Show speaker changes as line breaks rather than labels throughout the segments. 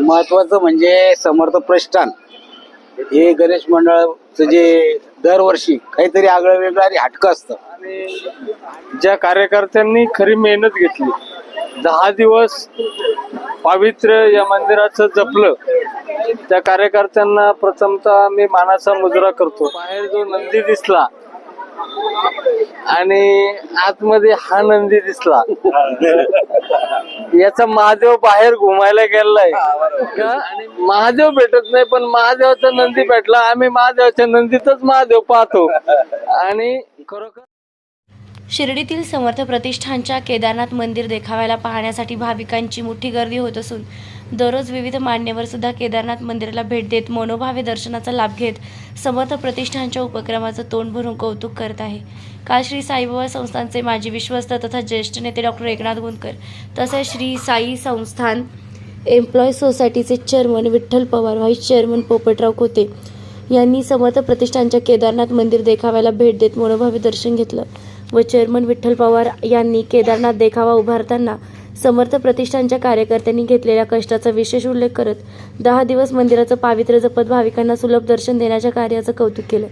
महत्वाचं म्हणजे समर्थ प्रस्थान हे गणेश मंडळाचं जे दरवर्षी काहीतरी आगळं वेगळं आणि हटकं असतं.
ज्या कार्यकर्त्यांनी खरी मेहनत घेतली. दहा दिवस पावित्र्य या मंदिराचं जपलं. त्या कार्यकर्त्यांना प्रथमतः मी मानाचा मुजरा करतो. बाहेर जो नंदी दिसला आणि आतमध्ये हा नंदी दिसला. याचा महादेव बाहेर घुमायला गेलाय. का? आणि महादेव भेटत नाही पण महादेवाचा नंदी भेटला. आम्ही महादेवाच्या नंदीतच महादेव पाहतो. आणि खरोखर
शिर्डीतील समर्थ प्रतिष्ठानच्या केदारनाथ मंदिर देखाव्याला पाहण्यासाठी भाविकांची मोठी गर्दी होत असून दररोज विविध मान्यवर सुद्धा केदारनाथ मंदिराला भेट देत मनोभावे दर्शनाचा लाभ घेत समर्थ प्रतिष्ठानच्या उपक्रमाचं तोंड भरून कौतुक करत आहे. काल श्री साईबाबा संस्थानचे माजी विश्वस्त तथा ज्येष्ठ नेते डॉक्टर एकनाथ गुंदकर तसेच श्री साई संस्थान एम्प्लॉय सोसायटीचे chairman Vitthal Pawar vice chairman Popatrao Kote यांनी समर्थ प्रतिष्ठानच्या केदारनाथ मंदिर देखाव्याला भेट देत मनोभावे दर्शन घेतलं व चेअरमन विठ्ठल पवार यांनी केदारनाथ देखावा उभारताना समर्थ प्रतिष्ठानच्या कार्यकर्त्यांनी घेतलेल्या कष्टाचा विशेष उल्लेख करत दहा दिवस मंदिराचं पावित्र्य जपत भाविकांना सुलभ दर्शन देण्याच्या कार्याचं कौतुक केलं.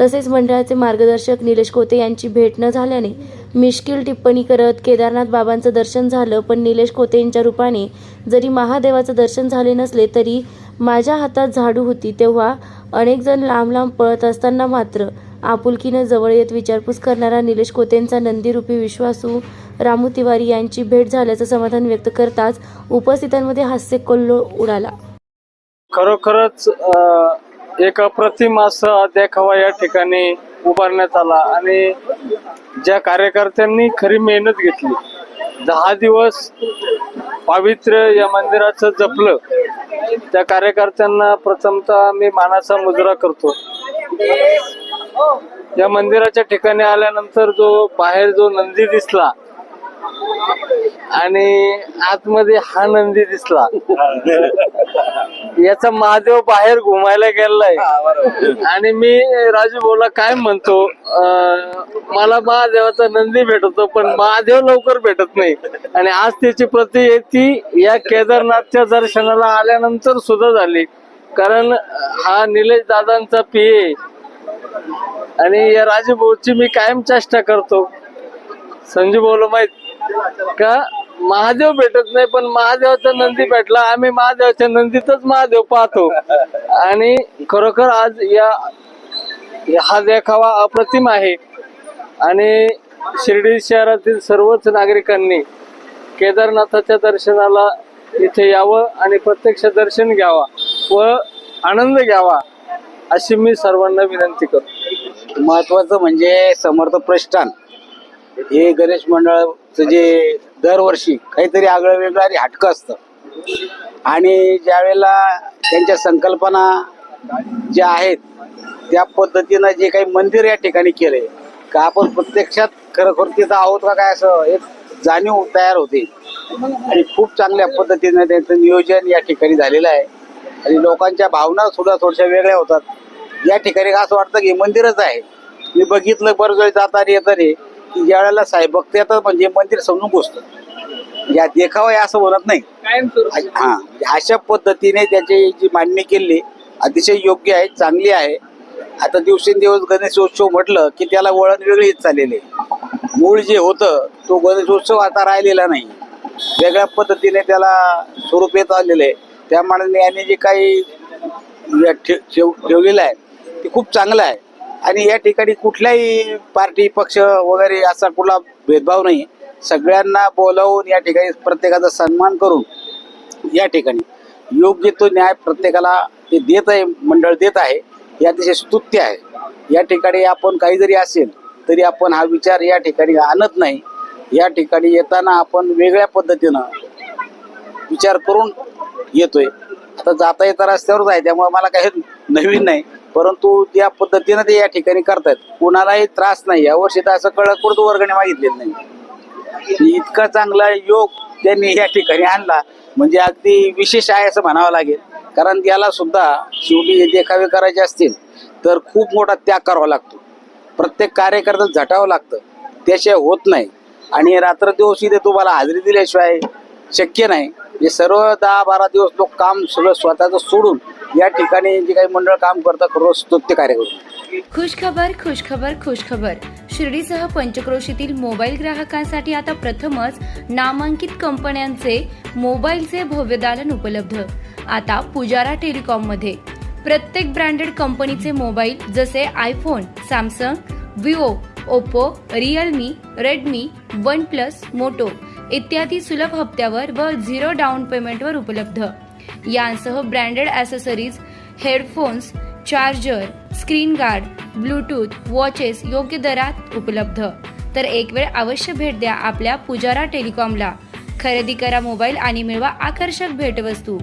तसेच मंडळाचे मार्गदर्शक निलेश कोते यांची भेट न झाल्याने मिश्किल टिप्पणी करत केदारनाथ बाबांचं दर्शन झालं पण निलेश कोते यांच्या रूपाने जरी महादेवाचं दर्शन झाले नसले तरी माझ्या हातात झाडू होती तेव्हा अनेक जण लांब लांब पळत असताना मात्र आपुलकीनं जवळ येत विचारपूस करणारा निलेश कोतेंचा नंदीरूपी विश्वासू रामू तिवारी यांची भेट झाल्याचं समाधान व्यक्त करताच उपस्थितांमध्ये हास्य कोल्लो उडाला.
खरोखरच एक अप्रतिम असा देखावा या ठिकाणी उभारण्यात आला आणि ज्या कार्यकर्त्यांनी खरी मेहनत घेतली. दहा दिवस पावित्र्य या मंदिराचं जपलं. त्या कार्यकर्त्यांना प्रथमतः मी मानाचा मुजरा करतो. या मंदिराच्या ठिकाणी आल्यानंतर जो बाहेर जो नंदी दिसला आणि आतमध्ये हा नंदी दिसला. याचा महादेव बाहेर घुमायला गेलाय. आणि मी राजू बोला काय म्हणतो मला महादेवाचा नंदी भेटतो पण महादेव लवकर भेटत नाही. आणि आज त्याची प्रति ती या केदारनाथच्या दर्शनाला आल्यानंतर सुद्धा झाली. कारण हा निलेश दादांचा पीए. आणि या राजू भाऊची मी कायम चेष्टा करतो. संजू भाऊला माहीत का? महादेव भेटत नाही पण महादेवाचा नंदी भेटला. आम्ही महादेवाच्या नंदीतच महादेव पाहतो. आणि खरोखर आज या हा देखावा अप्रतिम आहे. आणि शिर्डी शहरातील सर्वच नागरिकांनी केदारनाथाच्या दर्शनाला इथे यावं आणि प्रत्यक्ष दर्शन घ्यावा व आनंद घ्यावा अशी मी सर्वांना विनंती करतो.
महत्वाचं म्हणजे समर्थ प्रस्थान हे गणेश मंडळाचं जे दरवर्षी काहीतरी आगळं वेगळं आणि हटकं असतं. आणि ज्या वेळेला त्यांच्या संकल्पना ज्या आहेत त्या पद्धतीनं जे काही मंदिर या ठिकाणी केले का आपण प्रत्यक्षात खरोखर तिथं आहोत का काय असं एक जाणीव तयार होते. आणि खूप चांगल्या पद्धतीनं त्यांचं नियोजन या ठिकाणी झालेलं आहे. आणि लोकांच्या भावना सुद्धा थोड्याशा वेगळ्या होतात. या ठिकाणी असं वाटतं की मंदिरच आहे. मी बघितलं बरं वेळ जाताना येताना की ज्या वेळेला साहेब बघतात म्हणजे मंदिर समजून घुसतं या देखावा आहे असं म्हणत नाही. हा अशा पद्धतीने त्याची जी मांडणी केली अतिशय योग्य आहे चांगली आहे. आता दिवसेंदिवस गणेशोत्सव म्हटलं की त्याला वळण वेगळीच चाललेले आहे. मूळ जे होतं तो गणेशोत्सव आता राहिलेला नाही. वेगळ्या पद्धतीने त्याला स्वरूप येत आलेलं आहे. त्यामुळे यांनी जे काही या ठेवलेलं आहे ते खूप चांगलं आहे. आणि या ठिकाणी कुठल्याही पार्टी पक्ष वगैरे असा कुठला भेदभाव नाही सगळ्यांना बोलावून या ठिकाणी प्रत्येकाचा सन्मान करून या ठिकाणी योग्य तो न्याय प्रत्येकाला ते देत आहे मंडळ देत आहे हे अतिशय स्तुत्य आहे. या ठिकाणी आपण काही जरी असेल तरी आपण हा विचार या ठिकाणी आणत नाही. या ठिकाणी येताना आपण वेगळ्या पद्धतीनं विचार करून येतोय. आता जाता येता रस्त्यावरच आहे त्यामुळे मला काही नवीन नाही. परंतु त्या पद्धतीनं ते या ठिकाणी करतायत कुणालाही त्रास नाही. यावर्षी तर असं कळत कुठं वर्गणी मागितलेलं नाही. इतका चांगला योग त्यांनी या ठिकाणी आणला. म्हणजे अगदी विशेष आहे असं म्हणावं लागेल. कारण याला सुद्धा शेवटी देखावे करायचे असतील तर खूप मोठा त्याग करावा लागतो. प्रत्येक कार्यकर्त्याला झटावं लागतं. त्याशिवाय होत नाही. आणि रात्र दिवस इथे तुम्हाला हजेरी दिल्याशिवाय शक्य नाही. हे सर्व दहा बारा दिवस लोक काम सगळं स्वतःचं सोडून या ठिकाणी जे काही मंडळ काम करतात रोज स्तुत्य कार्य करून
खुशखबर खुशखबर खुशखबर. शिर्डीसह पंचक्रोशीतील मोबाईल ग्राहकांसाठी आता प्रथमच नामांकित कंपन्यांचे मोबाईलचे भव्य दालन उपलब्ध. आता पुजारा टेलिकॉममध्ये. प्रत्येक ब्रँडेड कंपनीचे मोबाईल जसे iPhone Samsung Vivo Oppo Realme Redmi OnePlus Moto इत्यादी सुलभ हप्त्यावर व झिरो डाऊन पेमेंटवर उपलब्ध. यांसह branded accessories headphones charger screen guard Bluetooth watches योग्य दरात उपलब्ध. तर एक वेळ अवश्य भेट द्या आपल्या पुजारा टेलिकॉमला. खरेदी करा मोबाईल आणि मिळवा आकर्षक भेटवस्तू.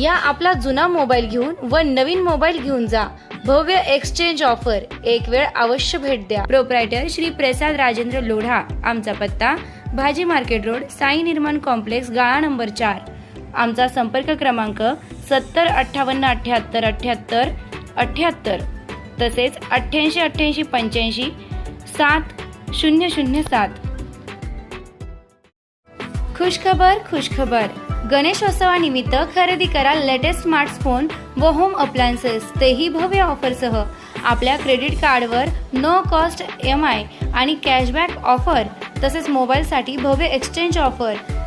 या आपला जुना मोबाईल घेऊन व नवीन मोबाईल घेऊन जा. भव्य एक्सचेंज ऑफर एक वेळ अवश्य भेट द्या. प्रोप्रायटर श्री प्रसाद राजेंद्र लोढा. आमचा पत्ता भाजी मार्केट रोड साई निर्माण कॉम्प्लेक्स गाळा नंबर चार. आमचा संपर्क क्रमांक सत्तर अठ्ठावन्न अठ्ठ्याहत्तर अठ्ठ्याहत्तर अठ्ठ्याहत्तर तसेच अठ्ठ्याऐंशी अठ्ठ्याऐंशी पंच्याऐंशी सात शून्य शून्य सात. खुशखबर खुशखबर. गणेशोत्सवानिमित्त खरेदी करा लेटेस्ट स्मार्टफोन व होम अप्लायन्सेस तेही भव्य ऑफरसह आपल्या क्रेडिट कार्डवर नो कॉस्ट एम आय आणि कॅशबॅक ऑफर तसेच मोबाईलसाठी भव्य एक्सचेंज ऑफर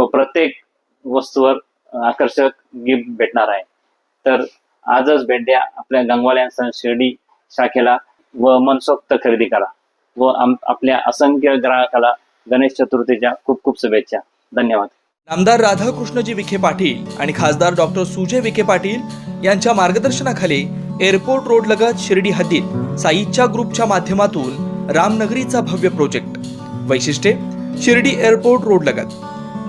व प्रत्येक वस्तूवर आकर्षक गिफ्ट भेटणार आहे. तर आजच भेट द्या आपल्या गंगवाल्या शिर्डी शाखेला व मनसोक्त खरेदी करा व आपल्या असंख्य ग्राहकाला गणेश चतुर्थीच्या खूप खूप शुभेच्छा. धन्यवाद.
नामदार राधाकृष्णजी विखे पाटील आणि खासदार डॉक्टर सुजय विखे पाटील यांच्या मार्गदर्शनाखाली एअरपोर्ट रोड लगत शिर्डी हद्दीत साईच्या ग्रुपच्या माध्यमातून रामनगरीचा भव्य प्रोजेक्ट. वैशिष्ट्ये शिर्डी एअरपोर्ट रोड लगत.